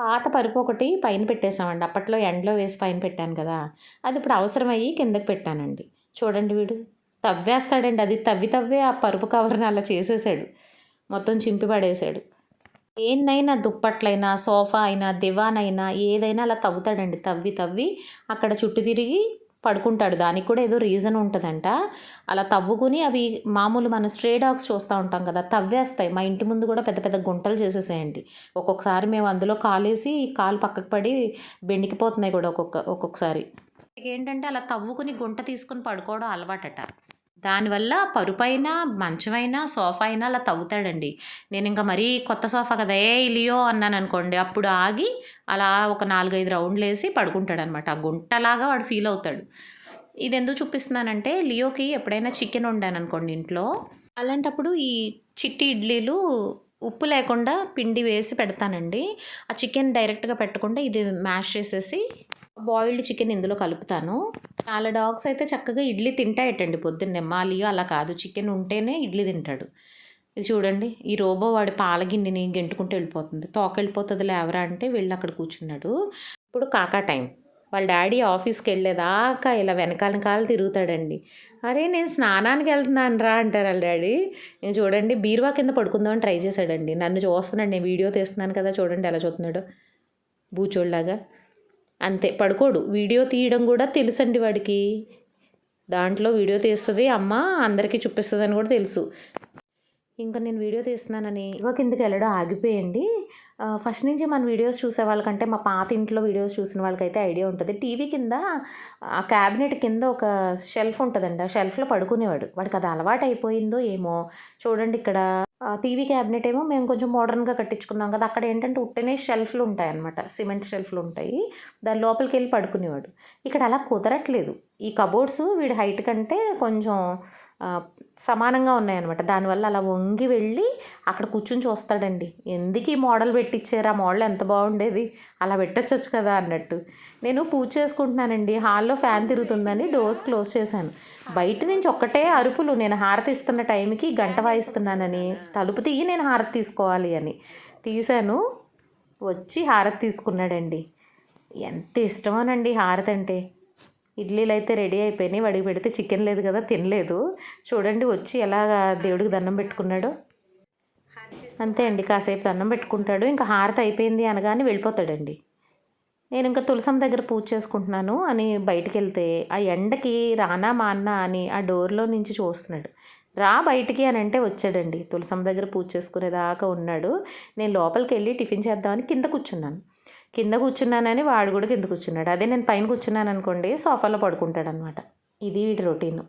పాత పరుపు ఒకటి పైన పెట్టేసామండి అప్పట్లో ఎండలో వేసి పైన పెట్టాను కదా. అది ఇప్పుడు అవసరమయ్యి కిందకి పెట్టానండి. చూడండి వీడు. తవ్వేస్తాడండి. అది తవ్వి తవ్వే ఆ పరుపు కవర్ని అలా చేసేసాడు. మొత్తం చింపి పడేసాడు ఏన్నైనా దుప్పట్లైనా సోఫా అయినా దివాన్ అయినా ఏదైనా అలా తవ్వుతాడండి. తవ్వి తవ్వి అక్కడ చుట్టూ తిరిగి పడుకుంటాడు. దానికి కూడా ఏదో రీజన్ ఉంటుందంట. అలా తవ్వుకుని అవి మామూలు మన స్ట్రే డాగ్స్ చూస్తూ ఉంటాం కదా తవ్వేస్తాయి. మా ఇంటి ముందు కూడా పెద్ద పెద్ద గుంటలు చేసేసేయండి. ఒక్కొక్కసారి మేము అందులో కాలేసి కాలు పక్కకు పడి బెండికిపోతున్నాయి కూడా ఒక్కొక్క ఒక్కొక్కసారి. ఏంటంటే అలా తవ్వుకుని గుంట తీసుకుని పడుకోవడం అలవాటట. దానివల్ల పరుపైన మంచమైన సోఫా అయినా అలా తవ్వుతాడండి. నేను ఇంకా మరీ కొత్త సోఫా కదా ఏ ఇలియో అన్నాను అనుకోండి అప్పుడు ఆగి అలా ఒక నాలుగైదు రౌండ్లు వేసి పడుకుంటాడు అనమాట ఆ గుంటలాగా వాడు ఫీల్ అవుతాడు. ఇది ఎందుకు చూపిస్తున్నానంటే లియోకి ఎప్పుడైనా చికెన్ వండాను అనుకోండి ఇంట్లో అలాంటప్పుడు ఈ చిట్టి ఇడ్లీలు ఉప్పు లేకుండా పిండి వేసి పెడతానండి. ఆ చికెన్ డైరెక్ట్గా పెట్టకుండా ఇది మ్యాష్ చేసేసి బాయిల్డ్ చికెన్ ఇందులో కలుపుతాను. చాలా డాగ్స్ అయితే చక్కగా ఇడ్లీ తింటాయటండి పొద్దున్నే. మాలియో అలా కాదు. చికెన్ ఉంటేనే ఇడ్లీ తింటాడు. ఇది చూడండి. ఈ రోబో వాడి పాల గిన్నెని గెంటుకుంటూ వెళ్ళిపోతుంది. తోక వెళ్ళిపోతుంది లేవరా అంటే వెళ్ళి అక్కడ కూర్చున్నాడు. ఇప్పుడు కాకా టైం. వాళ్ళ డాడీ ఆఫీస్కి వెళ్ళేదాకా ఇలా వెనకాల తిరుగుతాడండి. అరే నేను స్నానానికి వెళ్తున్నాను రా అంటారు వాళ్ళ డాడీ. నేను చూడండి బీరువా కింద పడుకుందామని ట్రై చేశాడండి. నన్ను చూస్తున్నాడు. నేను వీడియో తీస్తున్నాను కదా చూడండి ఎలా చూస్తున్నాడు. బూచోళ్ళలాగా. అంతే పడుకోడు. వీడియో తీయడం కూడా తెలుసండి వాడికి. దాంట్లో వీడియో తీస్తుంది అమ్మ అందరికీ చూపిస్తుంది అని కూడా తెలుసు. ఇంకా నేను వీడియో తీస్తున్నానని ఇవ్వ కిందకి వెళ్ళడం ఆగిపోయండి ఫస్ట్ నుంచి మన వీడియోస్ చూసే వాళ్ళకంటే మా పాత ఇంట్లో వీడియోస్ చూసిన వాళ్ళకైతే ఐడియా ఉంటుంది. టీవీ కింద ఆ క్యాబినెట్ కింద ఒక షెల్ఫ్ ఉంటుందండి. ఆ షెల్ఫ్లో పడుకునేవాడు. వాడికి అది అలవాటు అయిపోయిందో ఏమో. చూడండి ఇక్కడ. టీవీ క్యాబినెట్ ఏమో మేము కొంచెం మోడర్న్గా కట్టించుకున్నాం కదా అక్కడ ఏంటంటే ఉట్టనే షెల్ఫ్లు ఉంటాయి అనమాట సిమెంట్ షెల్ఫ్లు ఉంటాయి. దాని లోపలికి వెళ్ళి పడుకునేవాడు. ఇక్కడ అలా కుదరట్లేదు. ఈ కబోర్డ్స్ వీడి హైట్ కంటే కొంచెం సమానంగా ఉన్నాయన్నమాట. దానివల్ల అలా వంగి వెళ్ళి అక్కడ కూర్చుని చూస్తాడండి. ఎందుకు ఈ మోడల్ పెట్టించారు ఆ మోడల్ ఎంత బాగుండేది? అలా పెట్టచ్చు కదా అన్నట్టు. నేను పూజ చేసుకుంటున్నానండి. హాల్లో ఫ్యాన్ తిరుగుతుందని డోర్స్ క్లోజ్ చేశాను. బయట నుంచి ఒక్కటే అరుపులు. నేను హారతి ఇస్తున్న టైంకి గంట వాయిస్తున్నానని. తలుపు తీయి నేను హారతి తీసుకోవాలి అని. తీశాను. వచ్చి హారతి తీసుకున్నాడండి. ఎంత ఇష్టమోనండి హారతి అంటే. ఇడ్లీలు అయితే రెడీ అయిపోయినాయి. వాడికి పెడితే చికెన్ లేదు కదా తినలేదు. చూడండి వచ్చి ఎలాగ దేవుడికి దండం పెట్టుకున్నాడో. అంతే అండి కాసేపు దండం పెట్టుకుంటాడు. ఇంకా హారతి అయిపోయింది అనగానే వెళ్ళిపోతాడండి. నేను ఇంకా తులసం దగ్గర పూజ చేసుకుంటున్నాను అని బయటికి వెళ్తే ఆ ఎండకి రానా మా అన్న అని ఆ డోర్లో నుంచి చూస్తున్నాడు. రా బయటికి అని అంటే వచ్చాడండి. తులసం దగ్గర పూజ చేసుకునేదాకా ఉన్నాడు. నేను లోపలికి వెళ్ళి టిఫిన్ చేద్దామని కింద కూర్చున్నాను. కింద కూర్చున్నానని వాడు కూడా కింద కూర్చున్నాడు. అదే నేను పైన కూర్చున్నాను అనుకోండి సోఫాలో పడుకుంటాడు అనమాట ఇది వీటి రొటీను